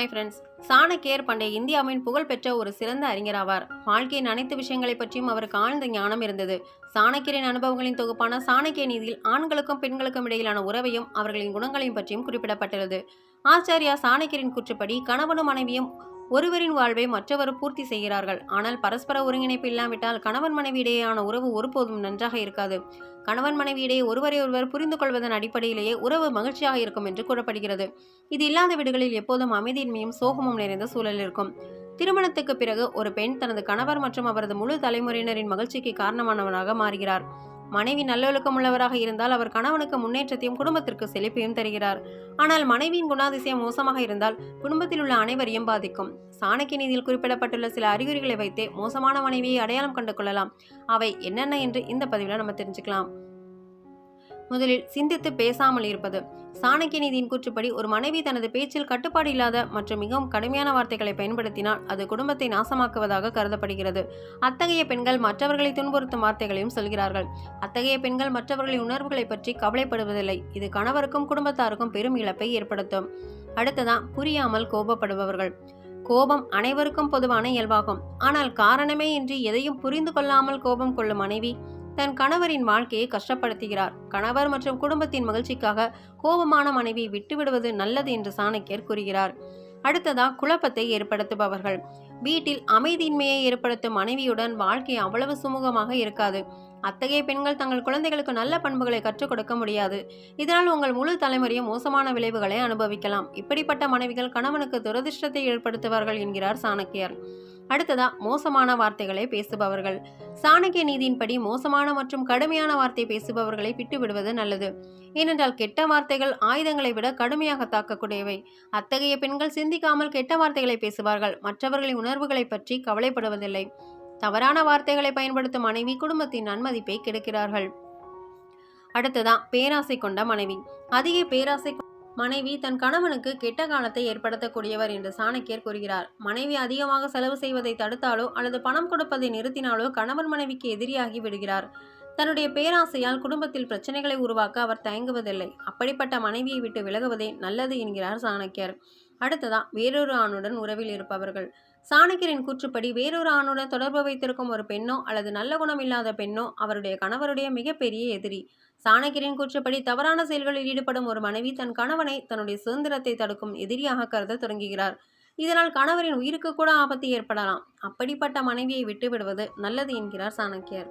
Hi friends சாணக்கியர் பண்டைய இந்தியாவின் புகழ்பெற்ற ஒரு சிறந்த அறிஞராவார் வாழ்க்கையின் அனைத்து விஷயங்களை பற்றியும் அவருக்கு ஆழ்ந்த ஞானம் இருந்தது. சாணக்கியரின் அனுபவங்களின் தொகுப்பான சாணக்கிய நீதியில் ஆண்களுக்கும் பெண்களுக்கும் இடையிலான உறவையும் அவர்களின் குணங்களையும் பற்றியும் குறிப்பிடப்பட்டுள்ளது. ஆச்சாரியா சாணக்கியரின் கூற்றுப்படி கணவனும் மனைவியும் ஒருவரின் வாழ்வை மற்றவர் பூர்த்தி செய்கிறார்கள். ஆனால் பரஸ்பர ஒருங்கிணைப்பு இல்லாவிட்டால் கணவன் மனைவி இடையேயான உறவு ஒருபோதும் நன்றாக இருக்காது. கணவன் மனைவி இடையே ஒருவரை ஒருவர் புரிந்து கொள்வதன் அடிப்படையிலேயே உறவு மகிழ்ச்சியாக இருக்கும் என்று கூறப்படுகிறது. இது இல்லாத வீடுகளில் எப்போதும் அமைதியின்மையும் சோகமும் நிறைந்த சூழல் இருக்கும். திருமணத்துக்கு பிறகு ஒரு பெண் தனது கணவர் மற்றும் அவரது முழு தலைமுறையினரின் மகிழ்ச்சிக்கு காரணமானவனாக மாறுகிறார். மனைவி நல்லொழுக்கம் உள்ளவராக இருந்தால் அவர் கணவனுக்கு முன்னேற்றத்தையும் குடும்பத்திற்கு செழிப்பையும் தருகிறார். ஆனால் மனைவியின் குணாதிசயம் மோசமாக இருந்தால் குடும்பத்தில் உள்ள அனைவரையும் பாதிக்கும். சாணக்கிய நீதியில் குறிப்பிடப்பட்டுள்ள சில அறிகுறிகளை வைத்தே மோசமான மனைவியை அடையாளம் கண்டு கொள்ளலாம் அவை என்னென்ன என்று இந்த பதிவில் நம்ம தெரிஞ்சுக்கலாம். முதலில் சிந்தித்து பேசாமல் இருப்பது. சாணக்கிய நீதியின் கூற்றுப்படி ஒரு மனைவி தனது பேச்சில் கட்டுப்பாடு இல்லாத மற்றும் மிகவும் கடுமையான வார்த்தைகளை பயன்படுத்தினால் அது குடும்பத்தை நாசமாக்குவதாக கருதப்படுகிறது. அத்தகைய பெண்கள் மற்றவர்களை துன்புறுத்தும் வார்த்தைகளையும் சொல்கிறார்கள். அத்தகைய பெண்கள் மற்றவர்களின் உணர்வுகளை பற்றி கவலைப்படுவதில்லை. இது கணவருக்கும் குடும்பத்தாருக்கும் பெரும் இழப்பை ஏற்படுத்தும். அடுத்ததான் புரியாமல் கோபப்படுபவர்கள். கோபம் அனைவருக்கும் பொதுவான இயல்பாகும். ஆனால் காரணமே இன்றி எதையும் புரிந்து கொள்ளாமல் கோபம் கொள்ளும் மனைவி தன் கணவரின் வாழ்க்கையை கஷ்டப்படுத்துகிறார். கணவர் மற்றும் குடும்பத்தின் மகிழ்ச்சிக்காக கோபமான மனைவியை விட்டுவிடுவது நல்லது என்று சாணக்கியர் கூறுகிறார். அடுத்ததா குழப்பத்தை ஏற்படுத்துபவர்கள். வீட்டில் அமைதியின்மையை ஏற்படுத்தும் மனைவியுடன் வாழ்க்கை அவ்வளவு சுமூகமாக இருக்காது. அத்தகைய பெண்கள் தங்கள் குழந்தைகளுக்கு நல்ல பண்புகளை கற்றுக் கொடுக்க முடியாது. இதனால் உங்கள் முழு தலைமுறையும் மோசமான விளைவுகளை அனுபவிக்கலாம். இப்படிப்பட்ட மனைவிகள் கணவனுக்கு துரதிர்ஷ்டத்தை ஏற்படுத்துவார்கள் என்கிறார் சாணக்கியர். அடுத்ததா மோசமான வார்த்தைகளை பேசுபவர்கள். சாணக்கிய நீதியின்படி மோசமான மற்றும் கடுமையான வார்த்தை பேசுபவர்களை விட்டுவிடுவது நல்லது. ஏனென்றால் கெட்ட வார்த்தைகள் ஆயுதங்களை விட கடுமையாக தாக்கக்கூடியவை. அத்தகைய பெண்கள் சிந்திக்காமல் கெட்ட வார்த்தைகளை பேசுவார்கள். மற்றவர்களின் உணர்வுகளை பற்றி கவலைப்படுவதில்லை. தவறான வார்த்தைகளை பயன்படுத்தும் மனைவி குடும்பத்தின் நன்மதிப்பை கெடுக்கிறார்கள். அடுத்ததான் பேராசை கொண்ட மனைவி. அதிக பேராசை மனைவி தன் கணவனுக்கு கெட்ட காலத்தை ஏற்படுத்தக்கூடியவர் என்று சாணக்கியர் கூறுகிறார். மனைவி அதிகமாக செலவு செய்வதை தடுத்தாலோ அல்லது பணம் கொடுப்பதை நிறுத்தினாலோ கணவன் மனைவிக்கு எதிரியாகி விடுகிறார். தன்னுடைய பேராசையால் குடும்பத்தில் பிரச்சனைகளை உருவாக்க அவர் தயங்குவதில்லை. அப்படிப்பட்ட மனைவியை விட்டு விலகுவதே நல்லது என்கிறார் சாணக்கியர். அடுத்ததா வேறொரு ஆணுடன் உறவில் இருப்பவர்கள். சாணக்கியரின் கூற்றுப்படி வேறொரு ஆணுடன் தொடர்பு வைத்திருக்கும் ஒரு பெண்ணோ அல்லது நல்ல குணம் இல்லாத பெண்ணோ அவருடைய கணவருடைய மிகப்பெரிய எதிரி. சாணக்கியரின் கூற்றுப்படி தவறான செயல்களில் ஈடுபடும் ஒரு மனைவி தன் கணவனை தன்னுடைய சுதந்திரத்தை தடுக்கும் எதிரியாக கருத தொடங்குகிறார். இதனால் கணவரின் உயிருக்கு கூட ஆபத்து ஏற்படலாம். அப்படிப்பட்ட மனைவியை விட்டுவிடுவது நல்லது என்கிறார் சாணக்கியர்.